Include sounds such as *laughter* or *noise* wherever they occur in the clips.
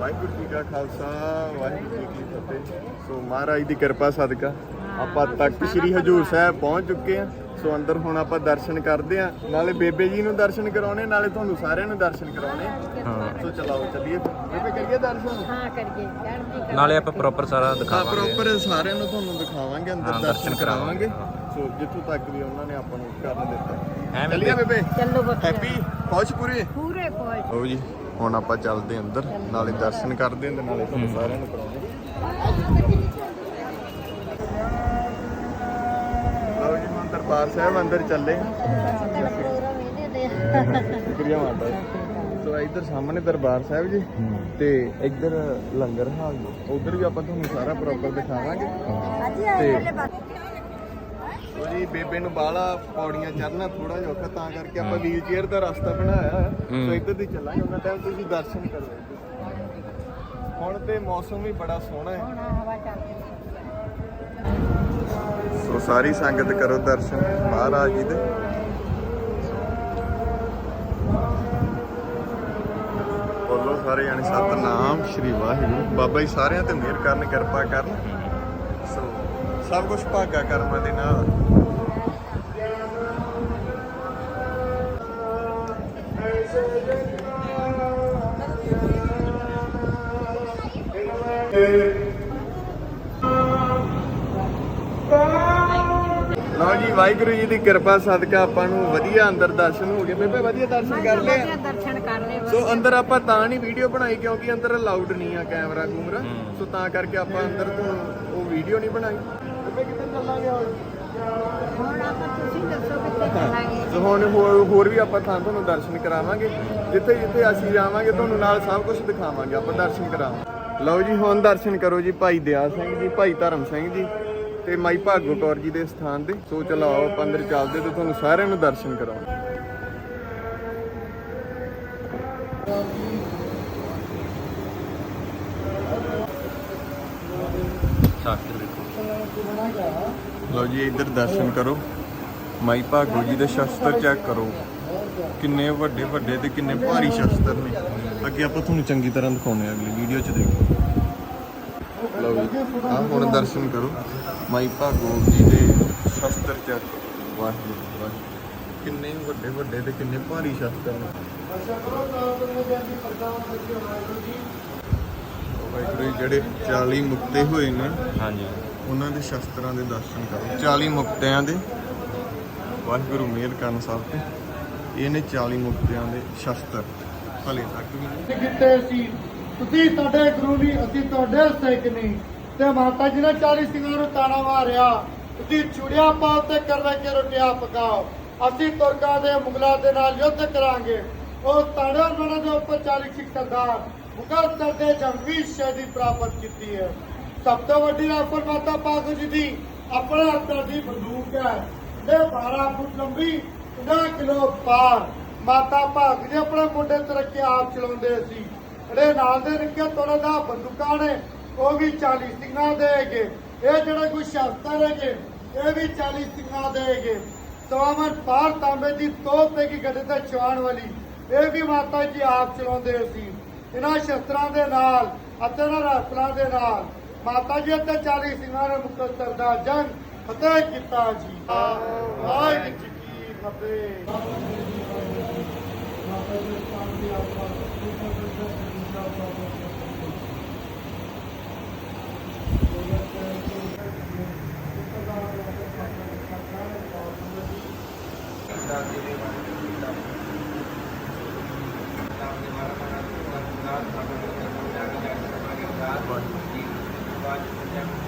ਵਾਹਿਗੁਰੂ ਜੀ ਕਾ ਖਾਲਸਾ ਵਾਹਿਗੁਰੂ ਜੀ ਕੀ ਫਤਿਹ। ਸੋ ਮਹਾਰਾਜ ਦੀ ਕਿਰਪਾ ਸਦਕਾ। ਆਪਾਂ ਤਖਤ ਸ੍ਰੀ ਹਜੂਰ ਸਾਹਿਬ ਪਹੁੰਚ ਚੁੱਕੇ ਆ ਸੋ ਅੰਦਰ ਹੁਣ ਆਪਾਂ ਦਰਸ਼ਨ ਕਰਦੇ ਆ ਨਾਲੇ ਬੇਬੇ ਜੀ ਨੂੰ ਦਰਸ਼ਨ ਕਰਾਉਣੇ ਨਾਲੇ ਤੁਹਾਨੂੰ ਸਾਰਿਆਂ ਨੂੰ ਦਰਸ਼ਨ ਕਰਾਉਣੇ। ਹਾਂ। ਸੋ ਚਲਾਓ ਚੱਲੀਏ। ਬੇਬੇ ਕਰੀਏ ਦਰਸ਼ਨ? ਹਾਂ ਕਰੀਏ। ਚੜ੍ਹਦੀ ਨਾਲੇ ਆਪਾਂ ਪ੍ਰੋਪਰ ਸਾਰਾ ਹਾਂ ਦਿਖਾਵਾਂਗੇ। ਪ੍ਰੋਪਰ ਸਾਰਿਆਂ ਨੂੰ ਤੁਹਾਨੂੰ ਦਿਖਾਵਾਂਗੇ ਅੰਦਰ ਹਾਂ, ਦਰਸ਼ਨ ਦਰਸ਼ਨ ਕਰਾਵਾਂਗੇ। ਸੋ ਜਿੱਥੋਂ ਤੱਕ ਵੀ ਉਹਨਾਂ ਨੇ ਆਪਾਂ ਨੂੰ ਕਰਨ ਦਿੱਤਾ। ਐਵੇਂ ਚੱਲੀਏ ਬੇਬੇ। ਚੱਲੋ ਬੱਚੇ ਹੈਪੀ ਖੁਸ਼ ਪੂਰੇ। ਪੂਰੇ ਪਹੁੰਚ ਲਓ ਜੀ। ਹੁਣ ਆਪਾਂ ਚੱਲਦੇ ਅੰਦਰ, ਨਾਲੇ ਦਰਸ਼ਨ ਕਰਦੇ ਆਂ ਤੇ ਨਾਲੇ ਤੁਹਾਨੂੰ ਸਾਰਿਆਂ ਨੂੰ ਕਰਾਉਂਦੇ। ਲਓ ਜੀ ਹੁਣ ਦਰਬਾਰ ਸਾਹਿਬ ਅੰਦਰ ਚੱਲੇ। ਸ਼ੁਕਰੀਆ ਮਾਤਾ ਜੀ। ਸੋ ਇੱਧਰ ਸਾਹਮਣੇ ਦਰਬਾਰ ਸਾਹਿਬ ਜੀ, ਤੇ ਇੱਧਰ ਲੰਗਰ ਹਾਲ ਜੀ ਉਧਰ ਵੀ ਆਪਾਂ ਤੁਹਾਨੂੰ ਸਾਰਾ ਪ੍ਰੋਪਰ ਦਿਖਾਵਾਂਗੇ। ਤੇ- ਜੀ ਬੇਬੇ ਨੂੰ ਬਾਹਲਾ ਪੌੜੀਆਂ ਚੜਨਾ ਥੋੜਾ ਜਿਹਾ ਔਖਾ ਤਾਂ ਕਰਕੇ ਆਪਾਂ ਵੀਲ ਚੇਅਰ ਦਾ ਰਸਤਾ ਬਣਾਇਆ। ਸੋ। ਇੱਧਰ ਦੀ ਚੱਲਾਂਗੇ ਉਹਨਾਂ ਟਾਈਮ ਤੁਸੀਂ ਦਰਸ਼ਨ ਕਰੋ ਹੁਣ ਤੇ ਮੌਸਮ ਵੀ ਬੜਾ ਸੋਹਣਾ ਹੈ। ਸੋ ਸਾਰੀ ਸੰਗਤ ਕਰੋ ਦਰਸ਼ਨ ਮਹਾਰਾਜ ਜੀ ਦੇ। ਬੋਲੋ ਸਾਰੇ ਜਾਣੇ ਸਤਨਾਮ ਸ਼੍ਰੀ ਵਾਹਿਗੁਰੂ। ਬਾਬਾ ਜੀ ਸਾਰਿਆਂ ਤੇ ਮਿਹਰ ਕਰਨ ਕਿਰਪਾ ਕਰਨ। ਸੋ ਸਭ ਕੁਝ ਭਾਗਾ ਕਰਮਾਂ ਦੇ ਨਾਲ। ਲਓ ਜੀ ਵਾਹਿਗੁਰੂ ਜੀ ਦੀ ਕਿਰਪਾ ਸਦਕਾ ਆਪਾਂ ਨੂੰ ਵਧੀਆ ਅੰਦਰ ਦਰਸ਼ਨ ਹੋ ਗਏ। ਬੇਬੇ ਵਧੀਆ ਦਰਸ਼ਨ ਕਰ ਲਏ? ਵਧੀਆ ਦਰਸ਼ਨ ਕਰ ਲਏ ਸੋ ਅੰਦਰ ਆਪਾਂ ਤਾਂ ਨਹੀਂ ਵੀਡੀਓ ਬਣਾਈ ਕਿਉਂਕਿ ਅੰਦਰ ਅਲਾਉਡ ਨਹੀਂ ਆ ਕੈਮਰਾ ਕੂਮਰਾ। ਸੋ ਤਾਂ ਕਰਕੇ ਆਪਾਂ ਅੰਦਰ ਤੋਂ ਉਹ ਵੀਡੀਓ ਨਹੀਂ ਬਣਾਈ। ਬੇਬੇ ਕਿੱਥੇ ਚੱਲਾਂਗੇ ਹੁਣ ਹੁਣ ਆਪਾਂ ਤੁਸੀਂ ਦੱਸੋ ਕਿੱਥੇ ਚੱਲਾਂਗੇ? ਸੋ ਹੁਣ ਹੋਰ ਹੋਰ ਵੀ ਆਪਾਂ ਥਾਂ ਤੁਹਾਨੂੰ ਦਰਸ਼ਨ ਕਰਾਵਾਂਗੇ। ਜਿੱਥੇ ਜਿੱਥੇ ਅਸੀਂ ਜਾਵਾਂਗੇ ਤੁਹਾਨੂੰ ਨਾਲ ਸਭ ਕੁਝ ਦਿਖਾਵਾਂਗੇ ਆਪਾਂ ਦਰਸ਼ਨ ਕਰਾਵਾਂਗੇ। ਲਓ ਜੀ ਹੁਣ ਦਰਸ਼ਨ ਕਰੋ ਜੀ ਭਾਈ ਦਿਆਲ ਸਿੰਘ ਜੀ ਭਾਈ ਧਰਮ ਸਿੰਘ ਜੀ ਤੇ ਮਾਈ ਭਾਗੋ ਕੌਰ ਜੀ ਦੇ ਸਥਾਨ ਦੇ ਸੋ ਚਲੋ ਆਓ ਆਪਾਂ ਅੰਦਰ ਚੱਲਦੇ ਤੇ ਤੁਹਾਨੂੰ ਸਾਰਿਆਂ ਨੂੰ ਦਰਸ਼ਨ ਕਰਾਵਾਂਗੇ ਲਓ ਜੀ ਇੱਧਰ ਦਰਸ਼ਨ ਕਰੋ। ਮਾਈ ਭਾਗੋ ਜੀ ਦੇ ਸ਼ਸਤਰ ਚੈੱਕ ਕਰੋ। ਕਿੰਨੇ ਵੱਡੇ ਵੱਡੇ ਤੇ ਕਿੰਨੇ ਭਾਰੀ ਸ਼ਸਤਰ ਨੇ। ਅੱਗੇ ਆਪਾਂ ਤੁਹਾਨੂੰ ਚੰਗੀ ਤਰ੍ਹਾਂ ਦਿਖਾਉਣੇ ਆ ਅਗਲੀ ਵੀਡੀਓ 'ਚ ਦੇਖੋ। ਲਓ ਜੀ ਆਹ ਹੁਣ ਦਰਸ਼ਨ ਕਰੋ। ਮਾਈ ਭਾਗੋ ਜੀ ਦੇ ਸ਼ਸਤਰ ਚੈੱਕ ਕਰੋ। ਵਾਹਿਗੁਰੂ ਵਾਹਿਗੁਰੂ। ਕਿੰਨੇ ਵੱਡੇ ਵੱਡੇ ਤੇ ਕਿੰਨੇ ਭਾਰੀ ਸ਼ਸਤਰ ਨੇ। ਵਾਹਿਗੁਰੂ ਜੀ ਜਿਹੜੇ 40 ਮੁਕਤੇ ਹੋਏ ਨੇ ਹਾਂਜੀ। ਉਹਨਾਂ ਦੇ ਸ਼ਸਤਰਾਂ ਦੇ ਦਰਸ਼ਨ ਕਰੋ। 40 ਮੁਕਤਿਆਂ ਦੇ ਵਾਹਿਗੁਰੂ ਮਿਹਰ ਕਰਨ ਸਭ ਤੇ। ਇਹ 40 ਮੁਕਤਿਆਂ ਦੇ ਸ਼ਸਤਰ। ਹਲੇ ਤੱਕ ਵੀ ਕਿਤੇ ਸੀ? ਤੁਸੀਂ ਤੁਹਾਡੇ ਗੁਰੂ ਨਹੀਂ ਅਸੀਂ ਤੁਹਾਡੇ ਸਿੱਖ ਨਹੀਂ? ਤੇ ਮਾਤਾ ਜੀ ਨੇ 40 ਸਿੰਘਾਂ ਨੂੰ ਤਾਣਾ ਮਾਰਿਆ ਤੁਸੀਂ ਚੂੜੀਆਂ ਪਾਓ ਤੇ ਕਰਵੇ ਕੇ ਰੋਟੀਆਂ ਪਕਾਓ। ਅਸੀਂ ਤੁਰਕਾਂ ਦੇ ਮੁਗਲਾਂ ਦੇ ਨਾਲ ਯੁੱਧ ਕਰਾਂਗੇ। ਉਹ ਤਾਣੇ ਉਹਨਾਂ ਦੇ ਉੱਪਰ 40 ਸਿੱਖ ਸਰਦਾਰ ਮੁਗਲ ਕਰਦੇ ਜੰਗੀ ਸ਼ਹੀਦੀ ਪ੍ਰਾਪਤ ਕੀਤੀ ਹੈ। ਸਭ ਤੋਂ ਵੱਡੀ ਰਾਫਲ ਮਾਤਾ ਪਾਗੋ ਜੀ ਦੀ ਆਪਣਾ ਹੱਥਾਂ ਦੀ ਬੰਦੂਕ ਹੈ। ਇਹ 12 ਫੁੱਟ ਲੰਬੀ 50 ਕਿਲੋ ਪਾਰ। ਮਾਤਾ ਭਾਗ ਜੀ ਆਪਣੇ ਮੁੰਡੇ ਤੇ ਰੱਖੇ ਆਪ ਚਲਾਉਂਦੇ ਸੀ। ਜਿਹੜੇ ਨਾਲ ਦੇ ਨਿੱਕੇ ਤੋੜੇ ਦਾ ਬੰਦੂਕਾਂ ਨੇ, ਉਹ ਵੀ 40 ਸਿੰਘਾਂ ਦੇ ਇਹ ਜਿਹੜੇ ਕੋਈ ਸ਼ਸਤਰ ਹੈਗੇ ਇਹ ਵੀ 40 ਸਿੰਘਾਂ ਦੇ ਹੈਗੇ ਪਾਰ ਤਾਂਬੇ ਦੀ ਤੋਪ ਤੇ ਕੀ ਗੱਡੇ ਤੇ ਚਵਾਣ ਵਾਲੀ, ਇਹ ਵੀ ਮਾਤਾ ਜੀ ਆਪ ਚਲਾਉਂਦੇ ਸੀ। ਇਹਨਾਂ ਸ਼ਸਤਰਾਂ ਦੇ ਨਾਲ ਅਤੇ ਇਹਨਾਂ ਰਾਸਲਾਂ ਦੇ ਨਾਲ, ਮਾਤਾ ਜੀ ਅਤੇ 40 ਸਿੰਘਾਂ ਨੇ ਮੁਕੱਦਰ ਦਾ ਜੰਗ। ਫਤਿਹ ਕੀਤਾ ਜੀ ਵਾਹਿਗੁਰੂ ਜੀ ਕੀ ਫਤਿਹ।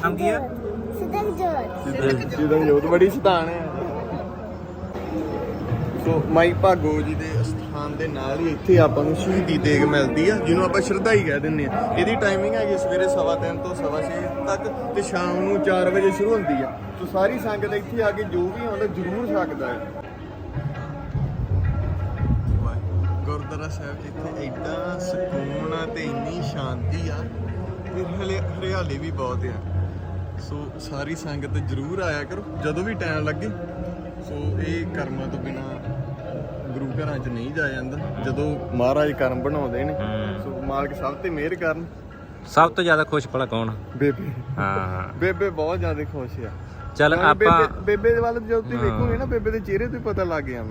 ਨਾਮ ਕੀ ਹੈ? ਜਿਹਦਾ ਜੋਤ। ਬੜੀ ਸਤਾਨ ਹੈ। ਸੋ ਮਾਈ ਭਾਗੋ ਜੀ ਦੇ ਸਥਾਨ ਦੇ ਨਾਲ ਹੀ ਇੱਥੇ ਆਪਾਂ ਨੂੰ ਸ਼ਹੀਦੀ ਦੇਗ ਮਿਲਦੀ ਆ, ਜਿਹਨੂੰ ਆਪਾਂ ਸ਼ਰਧਾਈ ਕਹਿ ਦਿੰਦੇ ਆ। ਇਹਦੀ ਟਾਈਮਿੰਗ ਹੈਗੀ ਸਵੇਰੇ ਸਵਾ ਤਿੰਨ ਤੋਂ ਸਵਾ ਤੱਕ ਤੇ ਸ਼ਾਮ ਨੂੰ 4 ਵਜੇ ਸ਼ੁਰੂ ਹੁੰਦੀ ਆ। ਸੋ ਸਾਰੀ ਸੰਗਤ ਇੱਥੇ ਆ ਕੇ ਜੋ ਵੀ ਆਉਂਦਾ ਜ਼ਰੂਰ ਸਕਦਾ ਹੈ। ਗੁਰਦੁਆਰਾ ਸਾਹਿਬ ਇੱਥੇ ਐਡਾ ਸਕੂਨ ਆ ਤੇ ਇੰਨੀ ਸ਼ਾਂਤੀ ਆ, ਤੇ ਹਲੇ ਹਰਿਆਲੀ ਵੀ ਬਹੁਤ ਆ। ਸੋ ਸਾਰੀ ਸੰਗਤ ਜਰੂਰ ਆਇਆ ਕਰੋ ਜਦੋਂ ਵੀ ਟਾਈਮ ਲੱਗੇ। ਸੋ ਇਹ ਕਰਮਾਂ ਤੋਂ ਬਿਨਾ ਗੁਰੂ ਘਰਾਂ 'ਚ ਨਹੀਂ ਜਾਇਆ ਜਾਂਦਾ। ਜਦੋਂ ਮਹਾਰਾਜ ਕਰਮ ਬਣਾਉਂਦੇ ਨੇ। ਸੋ ਮਾਲਕ ਸਭ ਤੇ ਮਿਹਰ ਕਰਨ। ਸਭ ਤੋਂ ਜ਼ਿਆਦਾ ਖੁਸ਼ ਭਲਾ ਕੌਣ? ਬੇਬੇ। ਹਾਂ ਬੇਬੇ ਬਹੁਤ ਜ਼ਿਆਦਾ ਖੁਸ਼ ਆ। ਚੱਲ ਆਪਾਂ ਬੇਬੇ ਦੇ ਵੱਲ ਜਦੋਂ ਤੁਸੀਂ। ਵੇਖੋਗੇ ਨਾ ਬੇਬੇ ਦੇ ਚਿਹਰੇ ਤੋਂ ਪਤਾ ਲੱਗ ਗਿਆ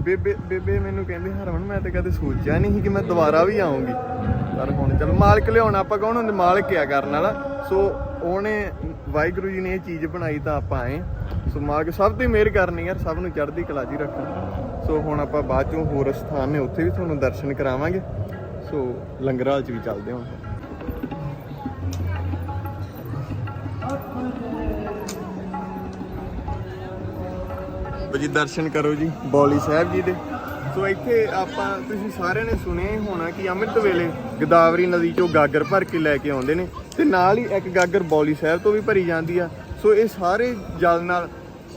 ਬੇਬੇ ਬੇਬੇ ਮੈਨੂੰ ਕਹਿੰਦੇ ਹਰਮਨ ਮੈਂ ਤਾਂ ਕਦੇ ਸੋਚਿਆ ਨਹੀਂ ਸੀ ਕਿ ਮੈਂ ਦੁਬਾਰਾ ਵੀ ਆਉਂਗੀ। ਪਰ ਹੁਣ ਚਲ ਮਾਲਕ ਲਿਆਉਣਾ ਆਪਾਂ ਕੌਣ ਹੁੰਦੇ? ਮਾਲਕ ਆ ਕਰਨ ਵਾਲਾ। ਸੋ ਉਹਨੇ ਵਾਹਿਗੁਰੂ ਜੀ ਨੇ ਇਹ ਚੀਜ਼ ਬਣਾਈ ਤਾਂ ਆਪਾਂ ਆਏ ਸੋ ਮਾਲਕ ਸਭ ਤੇ ਮਿਹਰ ਕਰਨੀ ਯਾਰ ਸਭ ਨੂੰ ਚੜ੍ਹਦੀ ਕਲਾ ਜੀ ਹੀ ਰੱਖਣ। ਸੋ ਹੁਣ ਆਪਾਂ ਬਾਅਦ ਚੋਂ ਹੋਰ ਸਥਾਨ ਨੇ, ਉੱਥੇ ਵੀ ਤੁਹਾਨੂੰ ਦਰਸ਼ਨ ਕਰਾਵਾਂਗੇ। ਸੋ ਲੰਗਰ 'ਚ ਵੀ ਚੱਲਦੇ ਹਾਂ। ਜੀ, ਦਰਸ਼ਨ ਕਰੋ ਜੀ, ਬੌਲੀ ਸਾਹਿਬ ਜੀ ਦੇ। ਸੋ ਇੱਥੇ ਆਪਾਂ ਤੁਸੀਂ ਸਾਰਿਆਂ ਨੇ ਸੁਣਿਆ ਹੀ ਹੋਣਾ ਕਿ ਅੰਮ੍ਰਿਤ ਵੇਲੇ ਗੋਦਾਵਰੀ ਨਦੀ ਚੋਂ ਗਾਗਰ ਭਰ ਕੇ ਲੈ ਕੇ ਆਉਂਦੇ ਨੇ ਤੇ ਨਾਲ ਹੀ ਇੱਕ ਗਾਗਰ ਬੌਲੀ ਸਾਹਿਬ ਤੋਂ ਵੀ ਭਰੀ ਜਾਂਦੀ ਆ। ਸੋ ਇਹ ਸਾਰੇ ਜਲ ਨਾਲ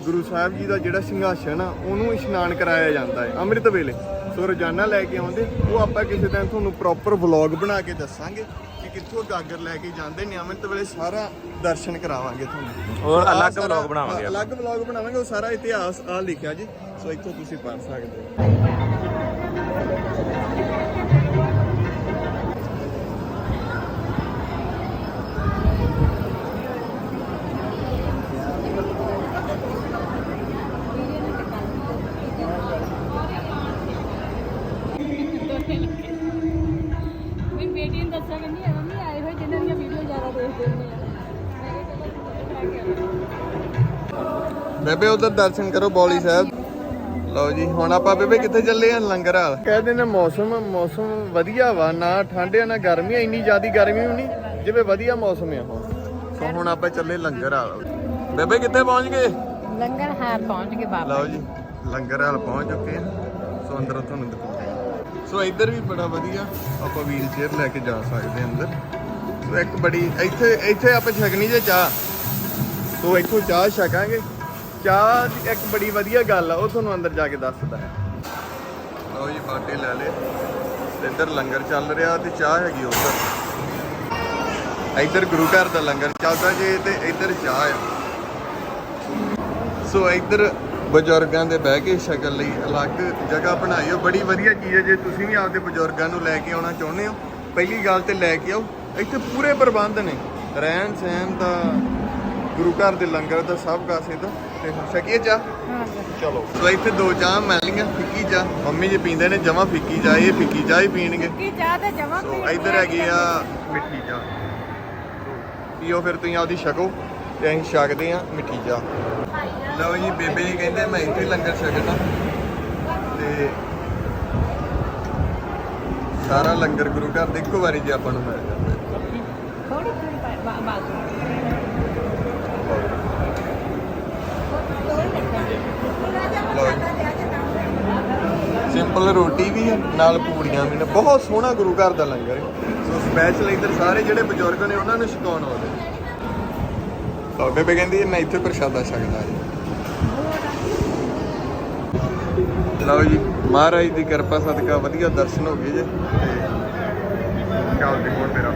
ਗੁਰੂ ਸਾਹਿਬ ਜੀ ਦਾ ਜਿਹੜਾ ਸਿੰਘਾਸਣ ਆ ਉਹਨੂੰ ਇਸ਼ਨਾਨ ਕਰਾਇਆ ਜਾਂਦਾ ਹੈ ਅੰਮ੍ਰਿਤ ਵੇਲੇ। ਸੋ ਰੋਜ਼ਾਨਾ ਲੈ ਕੇ ਆਉਂਦੇ ਉਹ ਆਪਾਂ ਕਿਸੇ ਦਿਨ ਤੁਹਾਨੂੰ ਪ੍ਰੋਪਰ ਵਲੌਗ ਬਣਾ ਕੇ ਦੱਸਾਂਗੇ ਕਿ ਕਿੱਥੋਂ ਗਾਗਰ ਲੈ ਕੇ ਜਾਂਦੇ ਨੇ ਅੰਮ੍ਰਿਤ ਵੇਲੇ ਸਾਰਾ ਦਰਸ਼ਨ ਕਰਾਵਾਂਗੇ ਤੁਹਾਨੂੰ। ਆਹ ਅਲੱਗ vlog ਬਣਾਵਾਂਗੇ। ਅਲੱਗ ਵਲੌਗ ਬਣਾਵਾਂਗੇ ਉਹ ਸਾਰਾ ਇਤਿਹਾਸ ਆ ਲਿਖਿਆ ਜੀ ਸੋ ਇੱਥੋਂ ਤੁਸੀਂ ਪੜ੍ਹ ਸਕਦੇ ਹੋ। ਬੇਬੇ ਉਧਰ ਦਰਸ਼ਨ ਕਰੋ ਬੌਲੀ ਸਾਹਿਬ। ਲਓ ਜੀ ਹੁਣ ਆਪਾਂ ਬੇਬੇ ਕਿੱਥੇ ਚੱਲੇ ਆ ਲੰਗਰ ਹਾਲ? ਕਹਿੰਦੇ ਨੇ ਮੌਸਮ ਮੌਸਮ ਵਧੀਆ ਵਾ ਨਾ ਠੰਡ ਆ ਨਾ ਗਰਮੀ ਆ ਇੰਨੀ ਜ਼ਿਆਦੀ ਗਰਮੀ ਵੀ ਨਹੀਂ ਜਿਵੇਂ ਵਧੀਆ ਮੌਸਮ ਆ ਹੁਣ। ਸੋ ਹੁਣ ਆਪਾਂ ਚੱਲੇ ਲੰਗਰ ਹਾਲ। ਬੇਬੇ ਕਿੱਥੇ ਪਹੁੰਚ ਗਏ? ਲੰਗਰ ਹਾਰ ਪਹੁੰਚ ਗਏ ਬਾਬਾ ਲਓ ਜੀ। ਲੰਗਰ ਹਾਲ ਪਹੁੰਚ ਚੁੱਕੇ ਆ। ਸੋ ਅੰਦਰ ਤੁਹਾਨੂੰ ਦਿਖਾਉਂਦੇ ਆ। ਸੋ ਇੱਧਰ ਵੀ ਬੜਾ ਵਧੀਆ ਆਪਾਂ ਵੀਲ ਚੇਅਰ ਲੈ ਕੇ ਜਾ ਸਕਦੇ ਅੰਦਰ। ਸੋ ਇੱਕ ਬੜੀ ਇੱਥੇ ਇੱਥੇ ਆਪਾਂ ਛਕਣੀ ਜੇ ਚਾਹ। ਸੋ ਇੱਥੋਂ ਚਾਹ ਛਕਾਂਗੇ। ਚਾਹ ਦੀ ਇੱਕ ਬੜੀ ਵਧੀਆ ਗੱਲ ਆ, ਉਹ ਤੁਹਾਨੂੰ ਅੰਦਰ ਜਾ ਕੇ ਦੱਸਦਾ ਹੈ। ਲਓ ਜੀ, ਬਾਟੇ ਲੈ ਲਏ। ਇੱਧਰ ਲੰਗਰ ਚੱਲ ਰਿਹਾ ਤੇ ਚਾਹ ਹੈਗੀ ਉੱਧਰ। ਇੱਧਰ ਗੁਰੂ ਘਰ ਦਾ ਲੰਗਰ ਚੱਲਦਾ ਜੇ ਤੇ ਇੱਧਰ ਚਾਹ ਆ। ਸੋ ਇੱਧਰ ਬਜ਼ੁਰਗਾਂ ਦੇ ਬਹਿ ਕੇ ਸ਼ਕਲ ਲਈ ਅਲੱਗ ਜਗ੍ਹਾ ਬਣਾਈ ਹੋ ਬੜੀ ਵਧੀਆ ਚੀਜ਼ ਹੈ ਜੇ ਤੁਸੀਂ ਵੀ ਆਪਦੇ ਬਜ਼ੁਰਗਾਂ ਨੂੰ ਲੈ ਕੇ ਆਉਣਾ ਚਾਹੁੰਦੇ ਹੋ, ਪਹਿਲੀ ਗੱਲ ਤੇ ਲੈ ਕੇ ਆਓ। ਇੱਥੇ ਪੂਰੇ ਪ੍ਰਬੰਧ ਨੇ। ਰਹਿਣ ਸਹਿਣ ਦਾ ਗੁਰੂ ਘਰ ਦੇ ਲੰਗਰ ਦਾ ਸਭ ਕਾਸੇ ਦਾ ਤੇ ਹੁਣ ਛਕੀਏ ਚਾਹ? ਚਲੋ। ਸੋ ਇੱਥੇ ਦੋ ਚਾਹ ਮਿਲਣਗੀਆਂ ਫਿੱਕੀ ਚਾਹ। ਮੰਮੀ ਜੀ ਪੀਂਦੇ ਨੇ ਜਮਾ ਫਿੱਕੀ ਚਾਹ ਇਹ ਫਿੱਕੀ ਚਾਹ ਹੀ ਪੀਣਗੇ। ਕੀ ਚਾਹ ਤੇ ਜਮਾ ਸੋ ਇੱਧਰ ਹੈਗੀ ਆ ਮਿੱਠੀ ਚਾਹ। ਪੀਓ ਫਿਰ ਤੁਸੀਂ ਆਪਦੀ ਛਕੋ ਤੇ ਅਸੀਂ ਛਕਦੇ ਆ ਮਿੱਠੀ ਚਾਹ। ਲਓ ਜੀ ਬੇਬੇ ਜੀ ਕਹਿੰਦੇ ਮੈਂ ਇੱਥੇ ਲੰਗਰ ਛਕਣਾ ਤੇ ਸਾਰਾ ਲੰਗਰ ਗੁਰੂ ਘਰ ਦੇ ਇੱਕੋ ਵਾਰੀ ਜੇ ਆਪਾਂ ਨੂੰ ਮਿਲ ਜਾਂਦਾ। ਥੋੜੀ ਥੋੜੀ ਬਾਤ ਲਓ ਸਿੰਪਲ ਰੋਟੀ ਵੀ ਹੈ ਨਾਲ ਪੂੜੀਆਂ ਵੀ ਨੇ। ਬਹੁਤ ਸੋਹਣਾ ਗੁਰੂ ਘਰ ਦਾ ਲੰਗਰ ਹੈ। ਸੋ ਸਪੈਸ਼ਲ ਇੱਧਰ ਸਾਰੇ ਜਿਹੜੇ ਬਜ਼ੁਰਗ ਨੇ ਉਹਨਾਂ ਨੂੰ ਛਕਾਉਣ ਆਉਂਦੇ ਤਾਂ ਬੇਬੇ ਕਹਿੰਦੀ ਮੈਂ ਇੱਥੇ ਪ੍ਰਸ਼ਾਦਾ ਛਕਦਾ ਜੀ ਲਓ ਜੀ ਮਹਾਰਾਜ ਦੀ ਕਿਰਪਾ ਸਦਕਾ ਵਧੀਆ ਦਰਸ਼ਨ ਹੋ ਗਏ ਜੇ। ਤੇ ਚੱਲਦੇ ਹੁਣ ਮੇਰਾ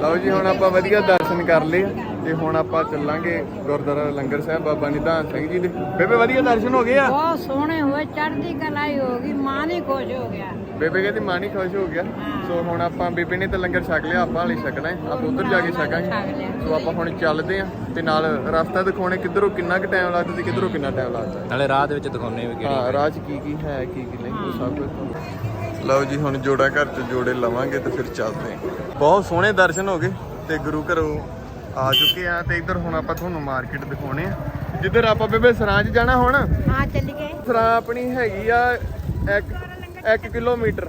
ਲਓ ਜੀ ਹੁਣ ਆਪਾਂ ਵਧੀਆ ਦਰਸ਼ਨ ਕਰ ਲਏ। ਆ ਤੇ ਹੁਣ ਆਪਾਂ ਚੱਲਾਂਗੇ ਗੁਰਦੁਆਰਾ ਲੰਗਰ ਸਾਹਿਬ ਬਾਬਾ ਨਿਧਾਨ ਸਿੰਘ ਜੀ ਦੇ। ਬੇਬੇ ਵਧੀਆ ਦਰਸ਼ਨ ਹੋ ਗਏ ਆ? ਬਹੁਤ ਸੋਹਣੇ ਹੋਏ ਚੜ੍ਹਦੀ ਕਲਾਈ ਹੋ ਗਈ ਮਾਂ ਨਹੀਂ ਖੁਸ਼ ਹੋ ਗਿਆ। ਬੇਬੇ ਕਹਿੰਦੀ ਮਾਂ ਨਹੀਂ ਖੁਸ਼ ਹੋ ਗਿਆ। ਸੋ ਹੁਣ ਆਪਾਂ ਬੇਬੇ ਨੇ ਤਾਂ ਲੰਗਰ ਛਕ ਲਿਆ ਆਪਾਂ ਹਲੇ ਛਕਣਾ ਹੈ। ਆਪਾਂ ਉਧਰ ਜਾ ਕੇ ਛਕਾਂਗੇ। ਸੋ ਆਪਾਂ ਹੁਣ ਚੱਲਦੇ ਆਂ ਤੇ ਨਾਲ ਰਸਤਾ ਦਿਖਾਉਣੇ ਕਿੱਧਰੋਂ ਕਿੰਨਾ ਕੁ ਟਾਈਮ ਲੱਗਦਾ ਤੇ ਕਿੱਧਰੋਂ ਕਿੰਨਾ ਟਾਈਮ ਲੱਗਦਾ। ਨਾਲੇ ਰਾਹ ਦੇ ਵਿੱਚ ਦਿਖਾਉਣੇ ਵੀ ਹਾਂ ਕਿਹੜੀ। ਰਾਹ 'ਚ ਕੀ ਕੀ ਹੈ ਕੀ ਕੀ ਨਹੀਂ ਉਹ ਸਭ ਕੁਝ ਲਓ ਜੀ ਹੁਣ ਜੋੜਾ ਘਰ 'ਚ ਜੋੜੇ ਲਵਾਂਗੇ ਤੇ ਫਿਰ ਚੱਲਦੇ ਆਂ ਬਹੁਤ ਸੋਹਣੇ ਦਰਸ਼ਨ ਹੋ ਗਏ ਤੇ ਗੁਰੂ ਘਰੋਂ ਆ ਚੁੱਕੇ ਆ ਤੇ ਇੱਧਰ ਹੁਣ ਆਪਾਂ ਤੁਹਾਨੂੰ ਮਾਰਕੀਟ ਦਿਖਾਉਣੇ ਆ। ਜਿੱਧਰ ਆਪਾਂ ਬੇਬੇ ਸਰਾਂ 'ਚ ਜਾਣਾ ਹੁਣ ਹਾਂ ਚੱਲ ਗਏ। ਸਰਾਂ ਆਪਣੀ ਹੈਗੀ ਆ 1 ਕਿਲੋਮੀਟਰ।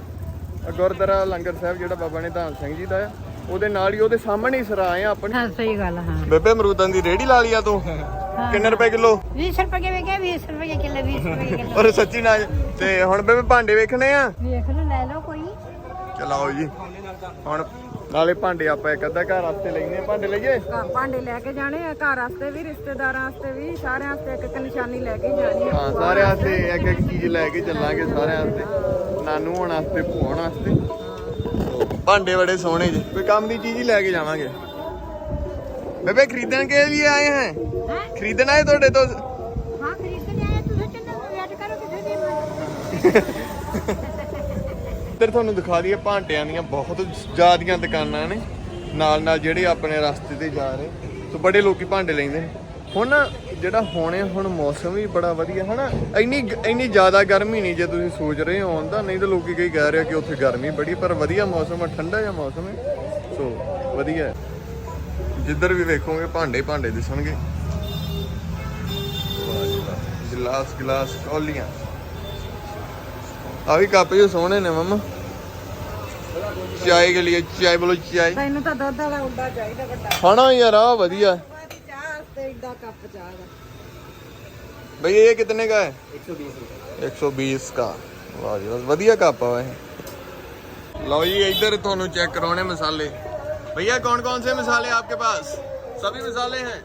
ਗੁਰਦੁਆਰਾ ਲੰਗਰ ਸਾਹਿਬ ਜਿਹੜਾ ਬਾਬਾ ਨਿਧਾਨ ਸਿੰਘ ਜੀ ਦਾ ਆ। ਉਹਦੇ ਨਾਲ ਹੀ ਉਹਦੇ ਸਾਹਮਣੇ ਹੀ ਸਰਾਂ ਆ ਆਪਣੀ। ਹਾਂ ਸਹੀ ਗੱਲ ਹਾਂ। ਬੇਬੇ ਅਮਰੂਦਾਂ ਦੀ ਰੇੜੀ ਲਾ ਲਈ ਆ ਤੂੰ। ਕਿੰਨੇ ਰੁਪਏ ਕਿਲੋ? 20 ਰੁਪਏ ਕਿਵੇਂ ਗਿਆ 20 ਰੁਪਏ ਕਿਲੋ 20 ਰੁਪਏ ਕਿਲੋ। ਪਰ ਸੱਚੀ ਨਾ ਤੇ ਹੁਣ ਬੇਬੇ ਭਾਂਡੇ ਵੇਖਣੇ ਆ? ਵੇਖ ਲਓ ਲੈ ਲਓ ਕੋਈ। ਚਲਾਓ ਜੀ। ਹੁਣ ਨਾਲੇ ਭਾਂਡੇ ਆਪਾਂ ਇੱਕ ਅੱਧਾ ਘਰ ਵਾਸਤੇ ਲੈਣੇ ਆ ਭਾਂਡੇ ਲਈਏ? ਭਾਂਡੇ ਲੈ ਕੇ ਜਾਣੇ ਆ ਘਰ ਵਾਸਤੇ ਵੀ ਰਿਸ਼ਤੇਦਾਰਾਂ ਵਾਸਤੇ ਵੀ ਸਾਰਿਆਂ ਵਾਸਤੇ ਇੱਕ ਇੱਕ ਨਿਸ਼ਾਨੀ ਲੈ ਕੇ ਜਾਣੀ ਆ। ਹਾਂ ਸਾਰਿਆਂ ਵਾਸਤੇ ਇੱਕ ਇੱਕ ਚੀਜ਼ ਲੈ ਕੇ ਚੱਲਾਂਗੇ ਸਾਰਿਆਂ ਵਾਸਤੇ। ਨਾਨੂ ਹੋਣ ਵਾਸਤੇ ਭੂਆ ਹੋਣ ਵਾਸਤੇ। ਭਾਂਡੇ ਬੜੇ ਸੋਹਣੇ ਜੀ। ਕੋਈ ਕੰਮ ਦੀ ਚੀਜ਼ ਹੀ ਲੈ ਕੇ ਜਾਵਾਂਗੇ। ਬੇਬੇ ਖਰੀਦਣ ਕੇ ਲਈ ਆਏ ਹੈ? ਖਰੀਦਣਾ ਹੈ ਤੁਹਾਡੇ ਤੋਂ? ਹਾਂ ਖਰੀਦ ਕੇ ਆਏ ਤੁਸੀਂ ਚੰਨਾ ਵੇਟ ਕਰੋ ਕਿਸੇ ਦੀ ਇੱਧਰ ਤੁਹਾਨੂੰ ਦਿਖਾ ਦਈਏ, ਭਾਂਟਿਆਂ ਦੀਆਂ ਬਹੁਤ ਜ਼ਿਆਦੀਆਂ ਦੁਕਾਨਾਂ ਨੇ। ਨਾਲ ਨਾਲ ਜਿਹੜੇ ਆਪਣੇ ਰਸਤੇ ਤੇ ਜਾ ਰਹੇ। ਸੋ ਬੜੇ ਲੋਕੀ ਭਾਂਡੇ ਲੈਂਦੇ ਨੇ। ਹੁਣ ਜਿਹੜਾ ਹੋਣੇ ਹੁਣ ਮੌਸਮ ਵੀ ਬੜਾ ਵਧੀਆ, ਹਨਾ? ਇੰਨੀ ਇੰਨੀ ਜ਼ਿਆਦਾ ਗਰਮੀ ਨਹੀਂ ਜੇ ਤੁਸੀਂ ਸੋਚ ਰਹੇ ਹੋ ਆਉਂਦਾ ਨਹੀਂ ਤਾਂ ਲੋਕੀ ਕਈ ਕਹਿ ਰਹੇ ਆ ਕਿ ਉੱਥੇ ਗਰਮੀ ਬੜੀ, ਪਰ ਵਧੀਆ ਮੌਸਮ ਆ, ਠੰਡਾ ਜਿਹਾ ਮੌਸਮ ਹੈ। ਸੋ ਵਧੀਆ ਹੈ। ਜਿੱਧਰ ਵੀ ਵੇਖੋਗੇ, ਭਾਂਡੇ ਭਾਂਡੇ ਦਿਸਣਗੇ। Glass glass ਕੌਲੀਆਂ। ਆ ਵੀ ਕੱਪ ਜੋ ਸੋਹਣੇ ਨੇ ਮਮਾ। ਚਾਏ ਕੇ ਲਈ ਚਾਏ ਬੋਲੋ ਚਾਏ। ਤੈਨੂੰ ਤਾਂ ਦੁੱਧ ਵਾਲਾ ਉੰਡਾ ਚਾਹੀਦਾ ਵੱਡਾ। ਹਣਾ ਯਾਰ ਆ ਵਧੀਆ। ਚਾਹ ਇਹ ਕਿੰਨੇ ਦਾ ਹੈ? 120 120 ਦਾ ਵਾਹ ਜੀ ਵਧੀਆ ਕੱਪ ਆ ਇਹ ਲਓ ਜੀ ਇੱਧਰ ਤੁਹਾਨੂੰ ਚੈੱਕ ਕਰਾਉਣੇ ਮਸਾਲੇ। ਭਈਆ ਕੌਣ ਕੌਣ ਸੇ ਮਸਾਲੇ ਆਪਕੇ ਪਾਸ? ਸਭੀ ਮਸਾਲੇ ਹੈ?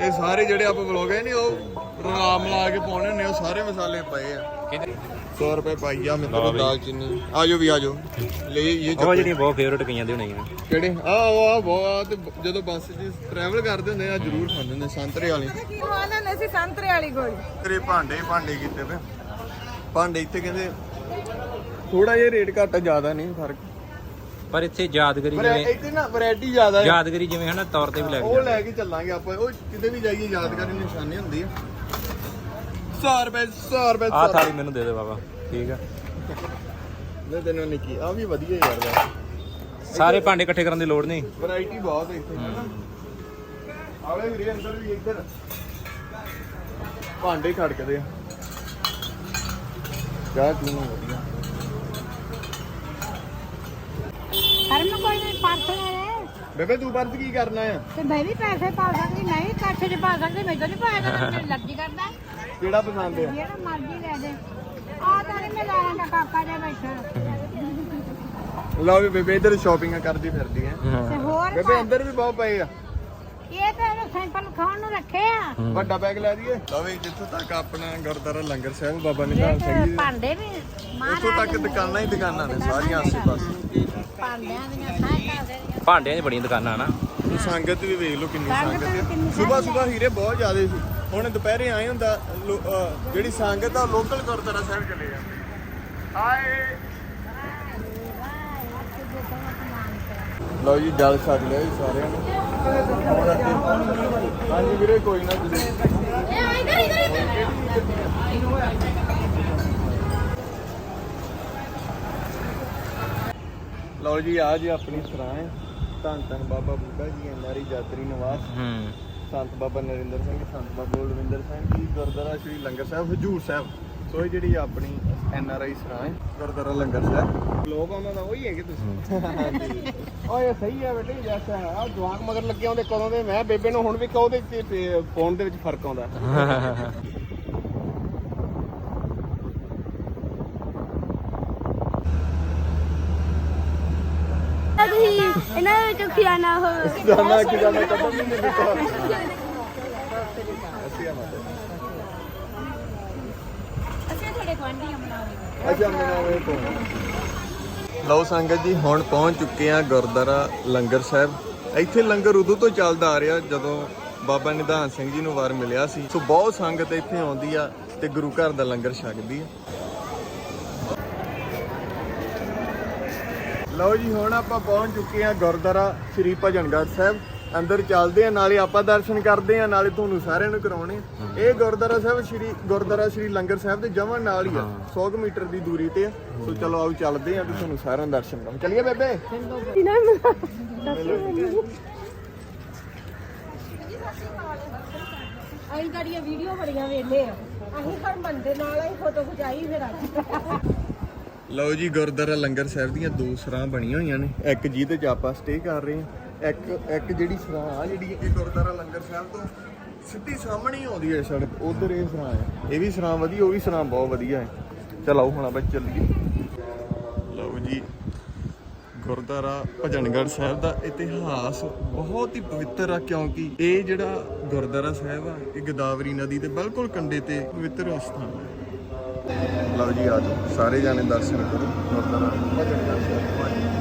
ਇਹ ਸਾਰੇ ਜਿਹੜੇ ਆਪਾਂ ਬਲੌਗ ਹੈ ਨਹੀਂ ਉਹ ਰਲਾ ਮਿਲਾ ਕੇ ਪਾਉਣੇ ਆ, ਉਹ ਸਾਰੇ ਮਸਾਲੇ ਪਏ ਆ। 100 ਰੁਪਏ ਪਾਈਆ ਮਿੱਤਰੋ ਲਓ ਬਈ। ਦਾਲ ਚੀਨੀ। ਆਜੋ ਵੀ ਆਜੋ ਲੈ ਇਹ ਉਹ। ਜਿਹੜੀਆਂ ਬਹੁਤ ਫੇਵਰਟ ਕਈਆਂ ਦੇ ਹੋਣੀਆਂ ਕਿਹੜੇ? ਆ ਉਹ ਆ ਬਹੁਤ ਜਦੋਂ ਬੱਸ 'ਚ ਟਰੈਵਲ ਕਰਦੇ ਹੁੰਦੇ ਆ ਜ਼ਰੂਰ ਖਾਂਦੇ ਹੁੰਦੇ ਸੰਤਰੇ ਵਾਲੇ। ਕੀ ਲਵਾਣਾ ਨੇ ਸੀ? ਸੰਤਰੇ ਵਾਲੀ ਗੋਲੀ। ਤੇਰੇ ਭਾਂਡੇ ਭਾਂਡੇ ਕੀਤੇ ਵੇ ਭਾਂਡੇ ਇੱਥੇ ਕਹਿੰਦੇ ਥੋੜਾ ਜਿਹਾ ਰੇਟ ਘੱਟ ਆ, ਜ਼ਿਆਦਾ ਨਹੀਂ ਫ਼ਰਕ। ਪਰ ਇੱਥੇ ਯਾਦਗਰੀ ਪਰ ਜਿਵੇਂ ਇੱਥੇ ਨਾ ਵੈਰਾਈਟੀ ਜ਼ਿਆਦਾ ਹੈ ਯਾਦਗਰੀ ਜਿਵੇਂ ਹਨਾ ਤੌਰ ਤੇ ਵੀ ਲੱਗ ਉਹ ਲੈ ਕੇ ਚੱਲਾਂਗੇ ਆਪਾਂ। ਉਹ ਕਿਤੇ ਵੀ ਜਾਈਏ ਯਾਦਗਾਰੀ ਨਿਸ਼ਾਨੀ ਹੁੰਦੀ ਆ। 100 ਰੁਪਏ 100 ਰੁਪਏ ਆਹ ਥਾਲੀ ਮੈਨੂੰ ਦੇ ਦੇ ਬਾਬਾ ਠੀਕ ਆ। ਦੇ ਤੈਨੂੰ ਨਿੱਕੀ ਆ ਵੀ ਵਧੀਆ ਯਾਰ ਦਾ ਸਾਰੇ ਭਾਂਡੇ ਇਕੱਠੇ ਕਰਨ ਦੀ ਲੋੜ ਨਹੀਂ। ਵੈਰਾਈਟੀ ਬਹੁਤ ਹੈ ਇੱਥੇ। ਆਵੇ ਵੀਰੇ ਅੰਦਰ ਵੀ ਇੱਧਰ। ਭਾਂਡੇ ਖੜਕਦੇ ਆ। ਚਾਹ ਚੂਹ ਵਧੀਆ। ਹਰਮ ਕੋਈ ਨਹੀਂ ਪਰਸ ਲੈ ਬੇਬੇ ਤੂੰ ਪਰਸ ਕੀ ਕਰਨਾ ਆ? ਤੇ ਮੈਂ ਵੀ ਪੈਸੇ ਪਾ ਸਕਦੀ ਮੈਂ ਵੀ ਕਾਠੇ 'ਚ ਪਾ ਸਕਦੀ ਮੈਨੂੰ ਨਹੀਂ ਪਾਇਆ ਕਰਨਾ ਮੈਨੂੰ ਲੱਗੀ ਕਰਦਾ। ਕਿਹੜਾ ਪਸੰਦ ਆ? ਜਿਹੜਾ ਮਰਜ਼ੀ ਲੈ ਦੇ। ਆ ਤਾਂ ਨਹੀਂ ਮੈਂ ਲਾਣਾ ਦਾ ਕਾਕਾ ਜਿਹਾ ਬੈਠਾ। ਲਓ ਵੀ ਬੇਬੇ ਇੱਧਰ ਸ਼ਾਪਿੰਗਾਂ ਕਰਦੀ ਫਿਰਦੀ ਐ। ਤੇ ਹੋਰ ਬੇਬੇ ਅੰਦਰ ਵੀ ਬਹੁਤ ਪਏ ਆ। ਇਹ ਤਾਂ ਇਹਨੂੰ ਸੈਂਪਲ ਖਾਣ ਨੂੰ ਰੱਖੇ ਆ। ਵੱਡਾ ਬੈਗ ਲੈ ਦਈਏ ਲਓ ਵੀ ਜਿੱਥੋਂ ਤੱਕ ਆਪਣਾ ਗੁਰਦੁਆਰਾ ਲੰਗਰ ਸਾਹਿਬ ਬਾਬਾ ਨਿਧਾਨ ਸਿੰਘ ਜੀ ਭਾਂਡੇ ਵੀ ਉੱਥੋਂ ਤੱਕ ਦੁਕਾਨਾਂ ਹੀ ਦੁਕਾਨਾਂ ਨੇ ਸਾਰੀਆਂ ਆਸੇ ਪਾਸੇ। ਭਾਂਡਿਆਂ ਦੀਆਂ ਸਾਈਆਂ ਦੇ ਭਾਂਡਿਆਂ 'ਚ ਬੜੀਆਂ ਦੁਕਾਨਾਂ ਨਾ। ਸੰਗਤ ਵੀ ਵੇਖ ਲਓ ਕਿੰਨੀ ਸੰਗਤ ਸੰਗਤ ਵੀ ਕਿੰਨੀ ਹੈ ਸਵੇਰ ਸਵੇਰ ਹੀਰੇ ਬਹੁਤ ਜ਼ਿਆਦੇ ਸੀ। ਹੁਣ ਦੁਪਹਿਰੇ ਆਏ ਹੁੰਦਾ ਜਿਹੜੀ ਸੰਗਤ ਆ ਲੋਕਲ ਗੁਰਦੁਆਰਾ ਸਾਹਿਬ ਚਲੇ ਜਾਂਦੇ ਹਾਏ। ਲਓ ਜੀ, ਜਲ ਛੱਡ ਲਿਆ ਜੀ ਸਾਰਿਆਂ ਨੇ। ਹੁਣ ਅਸੀਂ- ਹਾਂਜੀ ਵੀਰੇ, ਕੋਈ ਨਾ ਤੁਸੀਂ। ਲਓ ਜੀ, ਆ ਜੀ ਆਪਣੀ ਸਰਾਂ ਹੈ। ਧੰਨ ਧੰਨ ਬਾਬਾ ਬੁੱਢਾ ਜੀ ਐਨਆਰਈ ਯਾਤਰੀ ਨਿਵਾਸ। ਹੂੰ। ਸੰਤ ਬਾਬਾ ਨਰਿੰਦਰ ਸਿੰਘ ਸੰਤ ਬਾਬਾ ਬਲਵਿੰਦਰ ਸਿੰਘ ਜੀ ਗੁਰਦੁਆਰਾ ਸ਼੍ਰੀ ਲੰਗਰ ਸਾਹਿਬ ਹਜੂਰ ਸਾਹਿਬ। ਸੋ ਇਹ ਜਿਹੜੀ ਆਪਣੀ ਐਨ ਆਰ ਆਈ ਸਰਾਂ ਹੈ ਗੁਰਦੁਆਰਾ ਲੰਗਰ ਸਾਹਿਬ। ਲੋਕ ਉਹਨਾਂ ਦਾ ਉਹੀ ਹੈਗੇ ਤੁਸੀਂ। ਹਾਂਜੀ ਓਏ ਸਹੀ ਹੈ ਬੇਟੇ ਜੈਸਾ ਹੈ। ਆ ਜਵਾਕ ਮਗਰ ਲੱਗੇ ਆਉਂਦੇ ਕਦੋਂ ਦੇ? ਮੈਂ ਬੇਬੇ ਨੂੰ ਹੁਣ ਵੀ ਕਹੋ ਦੇ ਫੋਨ ਦੇ ਵਿੱਚ ਫ਼ਰਕ ਆਉਂਦਾ। *laughs* ਇਹਨਾਂ ਵਿੱਚੋਂ ਖਿਆਨਾ ਹੋਵੇ ਜਾਨਾ ਕਿ ਜਾਨਾ ਕਦੋਂ ਵੀ ਨਹੀਂ ਦਿੱਤਾ। ਅਸੀਂ ਆ ਮਾਤਾ ਅਸੀਂ ਤੁਹਾਡੇ ਗੁਆਂਢੀ ਬਣਾਉਂਦੇ ਅੱਛਾ ਮਨਾਵੇ ਤੋਂ। ਲਓ ਸੰਗਤ ਜੀ ਹੁਣ ਪਹੁੰਚ ਚੁੱਕੇ ਆ ਗੁਰਦੁਆਰਾ ਲੰਗਰ ਸਾਹਿਬ। ਇੱਥੇ ਲੰਗਰ ਉਦੋਂ ਤੋਂ ਚੱਲਦਾ ਆ ਰਿਹਾ ਜਦੋਂ ਬਾਬਾ ਨਿਧਾਨ ਸਿੰਘ ਜੀ ਨੂੰ ਵਾਰ ਮਿਲਿਆ ਸੀ। ਸੋ ਬਹੁਤ ਸੰਗਤ ਇੱਥੇ ਆਉਂਦੀ ਆ ਤੇ ਗੁਰੂ ਘਰ ਦਾ ਲੰਗਰ ਛਕਦੀ ਆ। ਲਓ ਜੀ ਹੁਣ ਆਪਾਂ ਪਹੁੰਚ ਚੁੱਕੇ ਆ ਗੁਰਦੁਆਰਾ ਸ੍ਰੀ ਭਜਨਗੜ੍ਹ ਸਾਹਿਬ। ਅੰਦਰ ਚੱਲਦੇ ਆ ਨਾਲੇ ਆਪਾਂ ਦਰਸ਼ਨ ਕਰਦੇ ਆ ਨਾਲੇ ਤੁਹਾਨੂੰ ਸਾਰਿਆਂ ਨੂੰ ਕਰਾਉਣੇ ਆ। ਇਹ ਗੁਰਦੁਆਰਾ ਸਾਹਿਬ ਸ੍ਰੀ ਗੁਰਦੁਆਰਾ ਸ੍ਰੀ ਲੰਗਰ ਸਾਹਿਬ ਦੇ ਜਮਾਂ ਨਾਲ ਹੀ ਆ 100 ਕੁ ਮੀਟਰ ਦੀ ਦੂਰੀ ਤੇ ਆ। ਸੋ ਚਲੋ ਆਓ ਚੱਲਦੇ ਆ ਤੇ ਤੁਹਾਨੂੰ ਸਾਰਿਆਂ ਨੂੰ ਦਰਸ਼ਨ ਕਰਾਉਂ ਚੱਲੀਏ ਬੇਬੇ? ਅਸੀਂ ਤੁਹਾਡੀਆਂ ਵੀਡੀਓ ਬੜੀਆਂ ਵੇਖਦੇ ਆ ਅਸੀਂ ਹਰ ਮੰਦੇ ਨਾਲ ਹੀ ਫੋਟੋ ਖਿਚਾਈ ਫਿਰ ਅੱਜ ਲਓ ਜੀ, ਗੁਰਦੁਆਰਾ ਲੰਗਰ ਸਾਹਿਬ ਦੀਆਂ ਦੋ ਸਰਾਂ ਬਣੀਆਂ ਹੋਈਆਂ ਨੇ। ਇੱਕ ਜਿਹਦੇ 'ਚ ਆਪਾਂ ਸਟੇ ਕਰ ਰਹੇ ਹਾਂ, ਇੱਕ ਇੱਕ ਜਿਹੜੀ ਸਰਾਂ ਆ, ਜਿਹੜੀ ਇਹ ਗੁਰਦੁਆਰਾ ਲੰਗਰ ਸਾਹਿਬ ਤੋਂ ਸਿੱਧੀ ਸਾਹਮਣੇ ਹੀ ਆਉਂਦੀ ਹੈ ਸੜਕ, ਉਧਰ ਇਹ ਸਰਾਂ ਹੈ। ਇਹ ਵੀ ਸਰਾਂ ਵਧੀਆ, ਉਹ ਵੀ ਸਰਾਂ ਬਹੁਤ ਵਧੀਆ ਹੈ। ਚਲ ਆਓ ਹੁਣ ਆਪਾਂ ਚੱਲੀਏ। ਲਓ ਜੀ, ਗੁਰਦੁਆਰਾ ਭਜਨਗੜ੍ਹ ਸਾਹਿਬ ਦਾ ਇਤਿਹਾਸ ਬਹੁਤ ਹੀ ਪਵਿੱਤਰ ਆ, ਕਿਉਂਕਿ ਇਹ ਜਿਹੜਾ ਗੁਰਦੁਆਰਾ ਸਾਹਿਬ ਆ, ਇਹ ਗੋਦਾਵਰੀ ਨਦੀ ਦੇ ਬਿਲਕੁਲ ਕੰਢੇ ਤੇ ਪਵਿੱਤਰ ਅਸਥਾਨ ਹੈ। ਲਓ ਜੀ ਆ ਜਾਓ। ਸਾਰੇ ਜਾਣੇ ਦਰਸ਼ਨ ਕਰੋ। ਗੁਰਦੁਆਰਾ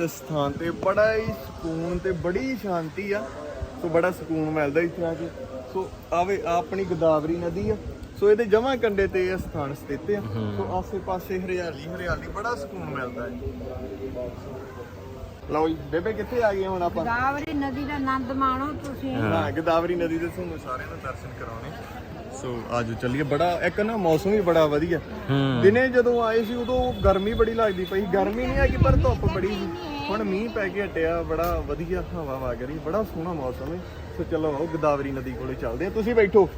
ਇਸ ਸਥਾਨ ਤੇ ਬੜਾ ਹੀ ਸਕੂਨ ਤੇ ਬੜੀ ਸ਼ਾਂਤੀ ਆ। ਸੋ ਬੜਾ ਸਕੂਨ ਮਿਲਦਾ ਇੱਥੇ ਆ ਕੇ। ਸੋ ਆਵੇ ਆਪਣੀ ਗੋਦਾਵਰੀ ਨਦੀ ਆ। ਸੋ ਇਹਦੇ ਜਮਾ ਕੰਡੇ ਤੇ ਇਹ ਸਥਾਨ ਸਥਿਤ ਆ। ਸੋ ਆਸੇ ਪਾਸੇ ਹਰਿਆਲੀ ਹਰਿਆਲੀ ਬੜਾ ਸਕੂਨ ਮਿਲਦਾ ਹੈ। ਲਓ ਜੀ ਬੇਬੇ ਕਿੱਥੇ ਆ ਗਏ ਹੁਣ ਆਪਾਂ? ਗਾਵਰੀ ਨਦੀ ਦਾ ਆਨੰਦ ਮਾਣੋ ਤੁਸੀਂ। ਹਾਂ ਗੋਦਾਵਰੀ ਨਦੀ ਦੇ ਤੁਹਾਨੂੰ ਸਾਰਿਆਂ ਨੂੰ ਦਰਸ਼ਨ ਕਰਾਉਣੇ। ਸੋ ਆਜੋ ਚੱਲੀਏ ਬੜਾ ਇੱਕ ਨਾ ਮੌਸਮ ਵੀ ਬੜਾ ਵਧੀਆ। ਦਿਨੇ ਜਦੋਂ ਆਏ ਸੀ ਉਦੋਂ ਗਰਮੀ ਬੜੀ ਲੱਗਦੀ ਪਈ। ਗਰਮੀ ਨਹੀਂ ਹੈਗੀ ਪਰ ਧੁੱਪ ਬੜੀ ਸੀ। ਹੁਣ ਮੀਂਹ ਪੈ ਕੇ ਹਟਿਆ ਬੜਾ ਵਧੀਆ ਹਵਾ ਵਗ ਰਹੀ ਬੜਾ ਸੋਹਣਾ ਮੌਸਮ ਹੈ। ਸੋ ਚਲੋ ਆਓ ਗੋਦਾਵਰੀ ਨਦੀ ਕੋਲੇ ਚੱਲਦੇ ਆ ਤੁਸੀਂ ਬੈਠੋ।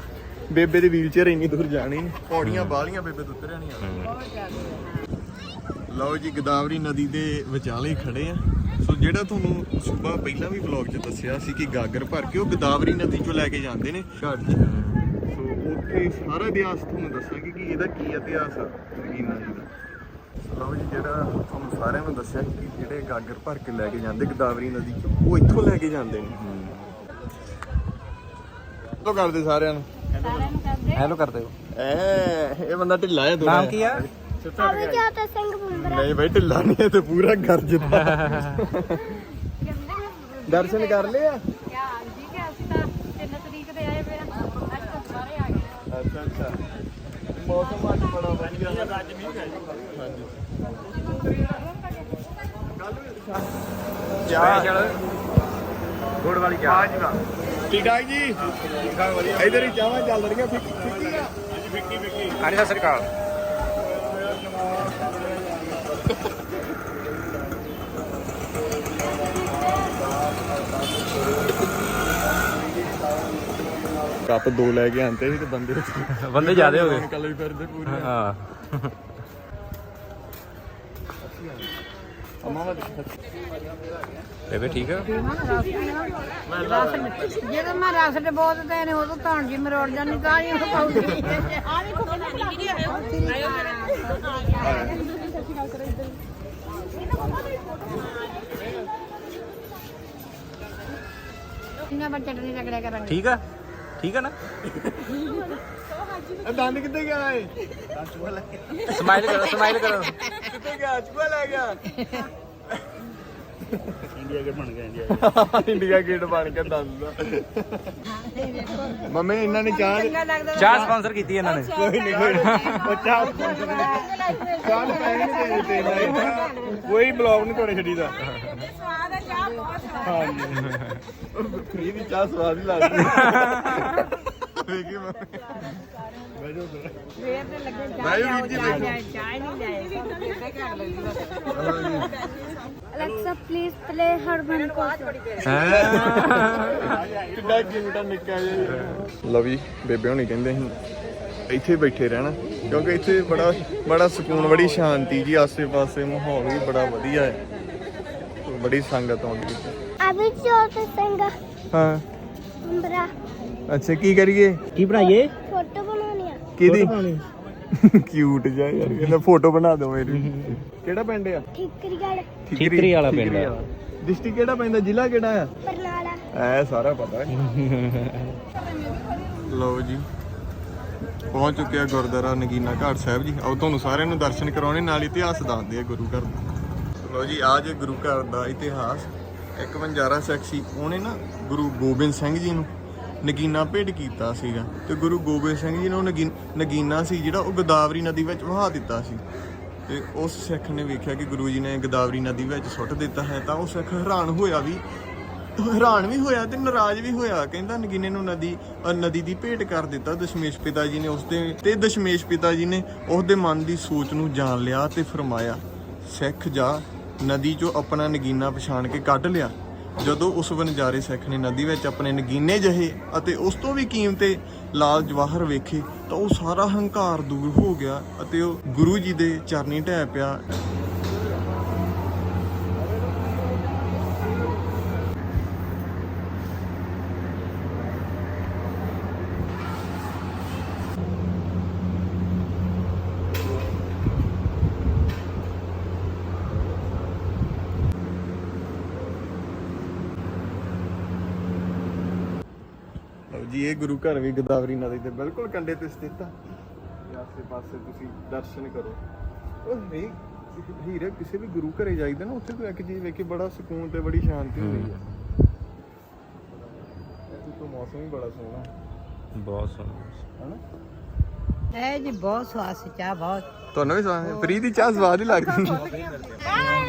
ਬੇਬੇ ਦੇ ਵੀਲ ਚੇਅਰ ਇੰਨੀ ਦੂਰ ਜਾਣੀ। ਪੌੜੀਆਂ ਬਾਲੀਆਂ ਬੇਬੇ ਤੋਂ ਉਤਰਿਆ ਨਹੀਂ ਆਉਣਾ ਲਓ ਜੀ ਗੋਦਾਵਰੀ ਨਦੀ ਦੇ ਵਿਚਾਲੇ ਖੜੇ ਆ ਸੋ ਜਿਹੜਾ ਤੁਹਾਨੂੰ ਸੁਬਾ ਪਹਿਲਾਂ ਵੀ ਵਲੌਗ 'ਚ ਦੱਸਿਆ ਸੀ ਕਿ ਗਾਗਰ ਭਰ ਕੇ ਉਹ ਗੋਦਾਵਰੀ ਨਦੀ 'ਚੋਂ ਲੈ ਕੇ ਜਾਂਦੇ ਨੇ। ਘਰ 'ਚ ਉੱਥੇ ਸਾਰਾ ਇਤਿਹਾਸ ਤੁਹਾਨੂੰ ਦੱਸਾਂਗੇ ਕਿ ਇਹਦਾ ਕੀ ਇਤਿਹਾਸ ਆ ਨਗੀਨਾ ਜੀ ਦਾ ਲਓ ਜੀ ਜਿਹੜਾ ਤੁਹਾਨੂੰ ਸਾਰਿਆਂ ਨੂੰ ਦੱਸਿਆ ਕਿ ਜਿਹੜੇ ਗਾਗਰ ਭਰ ਕੇ ਲੈ ਕੇ ਜਾਂਦੇ ਗੋਦਾਵਰੀ ਨਦੀ 'ਚੋਂ ਉਹ ਇੱਥੋਂ ਲੈ ਕੇ ਜਾਂਦੇ ਨੇ। ਤੋਂ ਕਰਦੇ ਸਾਰਿਆਂ ਨੂੰ। ਸਾਰਿਆਂ ਨੂੰ ਕਰਦੇ ਹੈਲੋ ਕਰਦੇ ਹੋ। ਐ ਇਹ ਬੰਦਾ ਢਿੱਲਾ ਹੈ ਨਾਮ ਕੀ ਆ? ਸਿੰਘ ਨਹੀਂ ਬਈ ਢਿੱਲਾ ਨਹੀਂ ਹੈ ਤੇ ਪੂਰਾ ਗਰਜਦਾ *laughs* ਦਰਸ਼ਨ ਕਰ ਲਏ ਆ ਕਿਆ ਜੀ ਕਿ ਅਸੀਂ ਤਾਂ 3 ਤਰੀਕ ਦੇ ਆਏ ਵੇ ਅੱਜ ਤਾਂ ਸਾਰੇ ਆ ਗਏ ਅੱਛਾ ਅੱਛਾ ਮੌਸਮ ਅੱਜ ਬੜਾ ਵਧੀਆ ਹੈ ਅੱਜ ਮੀਂਹ ਪੈ ਹਾਂਜੀ ਸਪੈਸ਼ਲ ਗੁੜ ਵਾਲੀ ਚਾਹ ਠੀਕ ਠਾਕ ਜੀ ਠੀਕ ਠਾਕ ਵਧੀਆ ਇਧਰ ਹੀ ਚਾਹਾਂ ਚੱਲ ਰਹੀਆਂ ਫਿੱਕੀ ਫਿੱਕੀ ਆ ਫਿੱਕੀ ਫਿੱਕੀ ਹਾਂਜੀ ਸਤਿ ਸ੍ਰੀ ਅਕਾਲ ਕੱਪ ਦੋ ਲੈ ਕੇ ਆਂਦੇ ਸੀ ਤੇ ਬੰਦੇ *laughs* ਬੰਦੇ ਜ਼ਿਆਦੇ ਹੋ ਗਏ। ਨਿਕਲ ਵੀ ਫਿਰਦੇ ਪੂਰੇ। ਹਾਂ। ਅਮਾ ਵਾ ਬੇਬੇ ਠੀਕ ਆ? ਜਦੋਂ ਮੈਂ ਰਸ ਦੇ ਬੋਤਦੇ ਨੇ ਉਦੋਂ ਤਾਂ ਜੀ ਮਰੋੜ ਜਾਂਦੀ ਤਾਂ ਹੀ ਉਹ ਪਾਉਂਦੀ। ਆ ਵੀ ਕੋਈ ਵੀਡੀਓ ਆਇਓ ਇਹਨਾਂ ਬੱਚੇ ਚਟਨੀ ਰਗੜਿਆ ਕਰਾਂਗੇ? ਠੀਕ ਆ? ਠੀਕ ਆ ਨਾ? ਇਹ ਦੰਦ ਕਿੱਥੇ ਗਿਆ ਏ? ਸਮਾਈਲ ਕਰੋ ਸਮਾਈਲ ਕਰੋ। ਕਿੱਥੇ ਗਿਆ? ਚੂਹਾ ਲੈ ਗਿਆ। ਇੰਡੀਆ ਗੇਟ ਬਣ ਗਿਆ ਇੰਡੀਆ ਗੇਟ *laughs* ਬਣ ਗਿਆ ਦੰਦ ਦਾ। ਮੰਮੀ ਇਹਨਾਂ ਨੇ ਚਾਹ ਚਾਹ ਸਪਾਂਸਰ ਕੀਤੀ ਇਹਨਾਂ ਨੇ। ਕੋਈ ਨਹੀਂ ਕੋਈ ਉਹ ਚਾਹ ਨੇ। ਕੋਈ ਬਲੌਗ ਨਹੀਂ ਤੋੜੇ ਛੱਡੀ ਦਾ ਸਵਾਦ ਹੈ ਚਾਹ ਬਹੁਤ ਹਾਂਜੀ ਫਰੀ ਦੀ ਚਾਹ ਸਵਾਦ ਹੀ ਲੱਗਦੀ ਵੇਖੀ ਮੰਮੀ ਬੈਠੋ ਫੇਰ ਤੇ ਲੱਗੇ ਬੈਠੋ ਵੀਰ ਜੀ ਨਹੀਂ ਲਿਆਏ ਕਰ ਲੈਂਦੀ Alexa please play Harman Kosar ਕਿੱਡਾ ਕਿੰਨਾ ਨਿੱਕਾ ਜਿਹਾ ਲਵੀ, ਬੇਬੇ ਹੋਣੀ ਕਹਿੰਦੇ ਸੀ, ਇੱਥੇ ਬੈਠੇ ਰਹਿਣਾ, ਕਿਉਂਕਿ ਇੱਥੇ ਬੜਾ ਬੜਾ ਸਕੂਨ, ਬੜੀ ਸ਼ਾਂਤੀ ਜੀ, ਆਸੇ-ਪਾਸੇ ਮਾਹੌਲ ਵੀ ਬੜਾ ਵਧੀਆ ਹੈ। ਬੜੀ ਸੰਗਤ ਆਉਂਦੀ ਹੈ ਅਵੇ ਜਾਤਾ ਸਿੰਘ ਹਾਂ। ਬੁੰਬਰਾ ਅੱਛਾ ਕੀ ਕਰੀਏ? ਕੀ ਬਣਾਈਏ? ਫੋਟੋ ਬਣਾਉਣੀ ਆ। ਕਿਹਦੀ? ਕਿਊਟ ਜਿਹਾ ਯਾਰ ਕਹਿੰਦਾ ਫੋਟੋ ਬਣਾ ਦਿਓ ਮੇਰੀ। ਕਿਹੜਾ ਪਿੰਡ ਆ? ਠਿਕਰੀਗੜ ਠੀਕਰੀ ਵਾਲਾ ਪਿੰਡ ਆ। ਡਿਸਟ੍ਰਿਕਟ ਕਿਹੜਾ ਪੈਂਦਾ ਜ਼ਿਲ੍ਹਾ ਕਿਹੜਾ ਆ? ਬਰਨਾਲਾ। ਐ ਸਾਰਾ ਪਤਾ। ਲਓ ਜੀ ਪਹੁੰਚ ਚੁੱਕਿਆ ਗੁਰਦੁਆਰਾ ਨਗੀਨਾ ਘਾਟ ਸਾਹਿਬ ਜੀ। ਆਓ ਤੁਹਾਨੂੰ ਸਾਰਿਆਂ ਨੂੰ ਦਰਸ਼ਨ ਕਰਾਉਣੇ ਨਾਲ ਇਤਿਹਾਸ ਦੱਸਦੇ ਆ ਗੁਰੂ ਘਰ ਦਾ। ਲਓ ਜੀ ਆ ਜੇ ਗੁਰੂ ਘਰ ਦਾ ਇਤਿਹਾਸ ਇੱਕ ਵੰਜਾਰਾ ਸਿੱਖ ਸੀ, ਉਹਨੇ ਨਾ ਗੁਰੂ ਗੋਬਿੰਦ ਸਿੰਘ ਜੀ ਨੂੰ ਨਗੀਨਾ ਭੇਟ ਕੀਤਾ ਸੀਗਾ ਤੇ ਗੁਰੂ ਗੋਬਿੰਦ ਸਿੰਘ ਜੀ ਨੂੰ ਉਹ ਨਗੀਨਾ ਸੀ ਜਿਹੜਾ ਉਹ ਗੋਦਾਵਰੀ ਨਦੀ ਵਿੱਚ ਵਹਾ ਦਿੱਤਾ ਸੀ। ਤੇ ਉਸ ਸਿੱਖ ਨੇ ਵੇਖਿਆ ਕਿ ਗੁਰੂ ਜੀ ਨੇ ਗੋਦਾਵਰੀ ਨਦੀ ਵਿੱਚ ਸੁੱਟ ਦਿੱਤਾ ਹੈ, ਤਾਂ ਉਹ ਸਿੱਖ ਹੈਰਾਨ ਹੋਇਆ ਵੀ, ਹੈਰਾਨ ਵੀ ਹੋਇਆ ਤੇ ਨਾਰਾਜ਼ ਵੀ ਹੋਇਆ। ਕਹਿੰਦਾ ਨਗੀਨੇ ਨੂੰ ਨਦੀ ਨਦੀ ਦੀ ਭੇਟ ਕਰ ਦਿੱਤਾ, ਦਸ਼ਮੇਸ਼ ਪਿਤਾ ਜੀ ਨੇ ਉਸ ਦੇ, ਤੇ ਦਸ਼ਮੇਸ਼ ਪਿਤਾ ਜੀ ਨੇ ਉਸ ਦੇ ਮਨ ਦੀ ਸੋਚ ਨੂੰ ਜਾਣ ਲਿਆ ਤੇ ਫਰਮਾਇਆ, ਸਿੱਖ ਜਾ ਨਦੀ ਚੋਂ ਆਪਣਾ ਨਗੀਨਾ ਪਛਾਣ ਕੇ ਕੱਢ ਲਿਆ। ਜਦੋਂ ਉਸ ਵਣਜਾਰੇ ਸਿੱਖ ਨੇ ਨਦੀ ਵਿੱਚ ਆਪਣੇ ਨਗੀਨੇ ਜਹੇ ਅਤੇ ਉਸ ਤੋਂ ਵੀ ਕੀਮਤੇ ਲਾਲ ਜਵਾਹਰ ਵੇਖੇ ਤਾਂ ਉਹ ਸਾਰਾ ਹੰਕਾਰ ਦੂਰ ਹੋ ਗਿਆ ਅਤੇ ਉਹ ਗੁਰੂ ਜੀ ਦੇ ਚਰਨੀ ਢਹਿ ਪਿਆ। ਜੀ ਇਹ ਗੁਰੂ ਘਰ ਵੀ ਗੋਦਾਵਰੀ ਨਦੀ ਦੇ ਬਿਲਕੁਲ ਕੰਢੇ ਤੇ ਸਥਿਤ ਆ। ਤੇ ਆਸੇ ਪਾਸੇ ਤੁਸੀਂ ਦਰਸ਼ਨ ਕਰੋ। ਉਹ ਨਹੀਂ ਹੀਰੇ ਕਿਸੇ ਵੀ ਗੁਰੂ ਘਰੇ ਜਾਈਦਾ ਨਾ ਉੱਥੇ ਕੋਈ ਇੱਕ ਚੀਜ਼ ਵੇਖ ਕੇ ਬੜਾ ਸਕੂਨ ਤੇ ਬੜੀ ਸ਼ਾਂਤੀ ਹੁੰਦੀ ਹੈ ਇੱਥੇ ਤੋਂ ਮੌਸਮ ਵੀ ਬੜਾ ਸੋਹਣਾ ਬਹੁਤ ਸੋਹਣਾ ਹਨਾ? ਇਹ ਜੀ ਬਹੁਤ ਸਵਾਦ ਸੀ ਚਾਹ ਬਹੁਤ। ਤੁਹਾਨੂੰ ਵੀ ਸਵਾਦ ਫਰੀ ਦੀ ਚਾਹ ਸਵਾਦ ਹੀ ਲੱਗਦੀ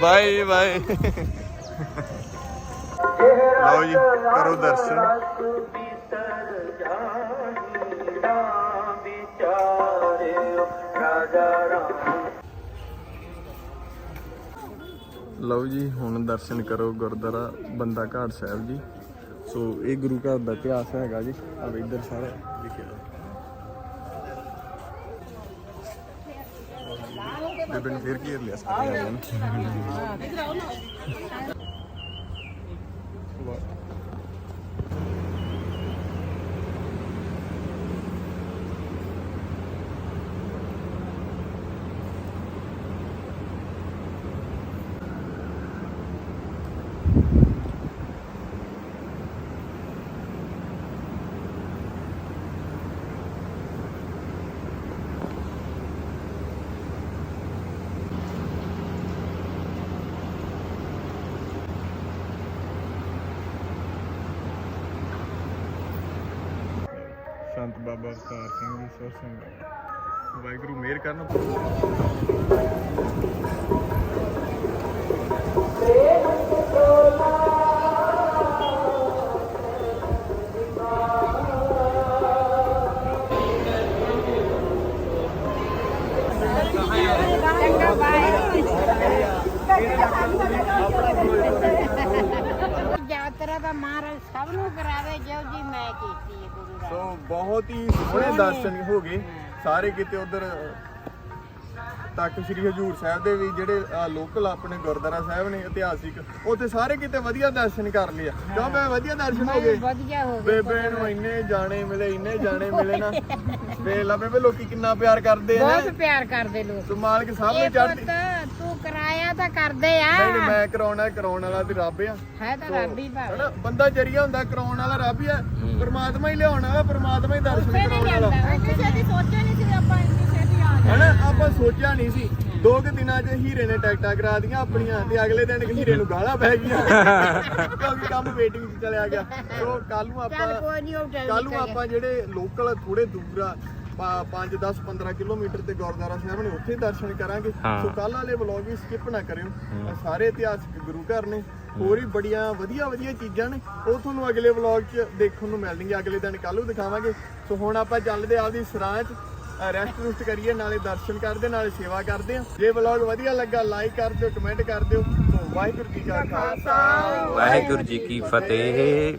ਬਾਏ ਬਾਏ। ਲਓ ਜੀ ਕਰੋ ਦਰਸ਼ਨ। ਲਓ ਜੀ, ਹੁਣ ਦਰਸ਼ਨ ਕਰੋ ਗੁਰਦੁਆਰਾ ਬੰਦਾ ਘਾਟ ਸਾਹਿਬ ਜੀ। ਸੋ ਇਹ ਗੁਰੂ ਘਰ ਦਾ ਇਤਿਹਾਸ ਹੈਗਾ ਜੀ ਆ ਇੱਧਰ ਸਾਰਾ ਲਿਖਿਆ ਬੇਬੇ ਨੇ ਫਿਰ ਘੇਰ ਲਿਆ ਸਾਰੇ ਸੰਤ ਬਾਬਾ ਅਵਤਾਰ ਸਿੰਘ ਜੀ ਸੋ ਸਿੰਘ ਵਾਹਿਗੁਰੂ ਮਿਹਰ ਕਰਨ ਯਾਤਰਾ ਦਾ ਮਹਾਰਾਜ ਸਭ ਨੂੰ ਕਰਾਵੇ ਜੋ ਜੀ ਮੈਂ ਕੀਤੀ ਹੈ ਗੁਰੂ ਦਾ ਸੋ ਬਹੁਤ ਹੀ ਸੋਹਣੇ ਦਰਸ਼ਨ ਹੋ ਗਏ। ਸਾਰੇ ਕਿਤੇ ਉਧਰ ਤੱਕ ਸ੍ਰੀ ਹਜੂਰ ਸਾਹਿਬ ਦੇ ਵੀ ਜਿਹੜੇ ਲੋਕਲ ਆਪਣੇ ਗੁਰਦੁਆਰਾ ਸਾਹਿਬ ਨੇ ਇਤਿਹਾਸਿਕ ਉੱਥੇ ਸਾਰੇ ਕਿਤੇ ਵਧੀਆ ਦਰਸ਼ਨ ਕਰ ਲਿਆ ਕਿਉਂ ਮੈਂ ਵਧੀਆ ਦਰਸ਼ਨ ਹੋ ਗਏ? ਵਧੀਆ ਹੋ ਗਿਆ ਬੇਬੇ ਨੂੰ ਇੰਨੇ ਜਾਣੇ ਮਿਲੇ ਇੰਨੇ ਜਾਣੇ ਮਿਲੇ ਨਾ। ਲਾ ਬੇਬੇ ਲੋਕੀ ਕਿੰਨਾ ਪਿਆਰ ਕਰਦੇ ਆ ਬਹੁਤ ਪਿਆਰ ਕਰਦੇ ਲੋਕ। ਸੋ ਮਾਲਕ ਇਹ ਨੂੰ ਚੜ੍ਹਦੀ ਪੁੱਤ ਤੂੰ ਕਰਦੇ ਆ? ਨਹੀਂ ਨਹੀਂ, ਮੈਂ ਕਰਾਉਣਾ ਕਰਾਉਣ ਵਾਲਾ ਤੇ ਰੱਬ ਆ। ਹੈ ਤਾਂ ਰੱਬੀ ਭਾਵੇਂ ਹਨਾ ਬੰਦਾ ਜਰੀਆ ਹੁੰਦਾ ਕਰਾਉਣ ਵਾਲਾ ਰੱਬ ਹੀ ਆ। ਪਰਮਾਤਮਾ ਹੀ ਲਿਆਉਣ ਵਾਲਾ ਪਰਮਾਤਮਾ ਹੀ ਦਰਸ਼ਨ ਕਰਾਉਣ ਵਾਲਾ। ਸੋਚਿਆ ਨਹੀਂ ਸੀ ਆਪਾਂ ਇੰਨੀ ਛੇਤੀ ਆ ਹਨਾ ਆਪਾਂ ਸੋਚਿਆ ਨਹੀਂ ਸੀ। ਦੋ ਕੁ ਦਿਨਾਂ 'ਚ ਹੀਰੇ ਨੇ ਟਿਕਟਾਂ ਕਰਾ ਦੀਆਂ ਆਪਣੀਆਂ ਤੇ ਅਗਲੇ ਦਿਨ ਹੀਰੇ ਨੂੰ ਗਾਲਾਂ ਪੈ ਗਈਆਂ। ਕਿਉਂਕਿ ਕੰਮ ਵੇਟਿੰਗ 'ਚ ਚਲਿਆ ਗਿਆ। ਸੋ ਕੱਲ ਨੂੰ ਚੱਲ ਆਪਾਂ ਕੋਈ ਨਹੀਂ ਉਹ ਕੱਲ ਨੂੰ ਆਪਾਂ ਜਿਹੜੇ ਲੋਕਲ ਥੋੜੇ ਦੂਰ ਆ 5 10 15 ਕਿਲੋਮੀਟਰ ਤੇ ਗੁਰਦੁਆਰਾ ਸਾਹਿਬ ਨੇ ਉੱਥੇ ਦਰਸ਼ਨ ਕਰਾਂਗੇ। ਸੋ ਕੱਲ ਵਾਲੇ ਵਲੌਗ ਵੀ ਸਕਿਪ ਨਾ ਕਰਿਓ। ਸਾਰੇ ਇਤਿਹਾਸਕ ਗੁਰੂ ਘਰ ਨੇ। ਹੋਰ ਹੀ ਬੜੀਆਂ ਵਧੀਆ ਵਧੀਆ ਚੀਜ਼ਾਂ ਨੇ। ਉਹ ਤੁਹਾਨੂੰ ਅਗਲੇ ਵਲੌਗ 'ਚ ਦੇਖਣ ਨੂੰ ਮਿਲਣਗੀਆਂ। ਅਗਲੇ ਦਿਨ ਕੱਲ ਨੂੰ ਦਿਖਾਵਾਂਗੇ। ਸੋ ਹੁਣ ਆਪਾਂ ਚੱਲਦੇ ਆਪਦੀ ਸਰਾਂ 'ਚ। ਰੈਸਟ ਰੁਸਟ ਕਰੀਏ ਨਾਲੇ ਦਰਸ਼ਨ ਕਰਦੇ ਨਾਲੇ ਸੇਵਾ ਕਰਦੇ ਆ ਜੇ ਵਲੌਗ ਵਧੀਆ ਲੱਗਾ ਲਾਈਕ ਕਰ ਦਿਓ ਕਮੈਂਟ ਕਰ ਦਿਓ। ਸੋ ਵਾਹਿਗੁਰੂ ਜੀ ਕਾ ਖਾਲਸਾ। ਵਾਹਿਗੁਰੂ ਜੀ ਕੀ ਫਤਿਹ।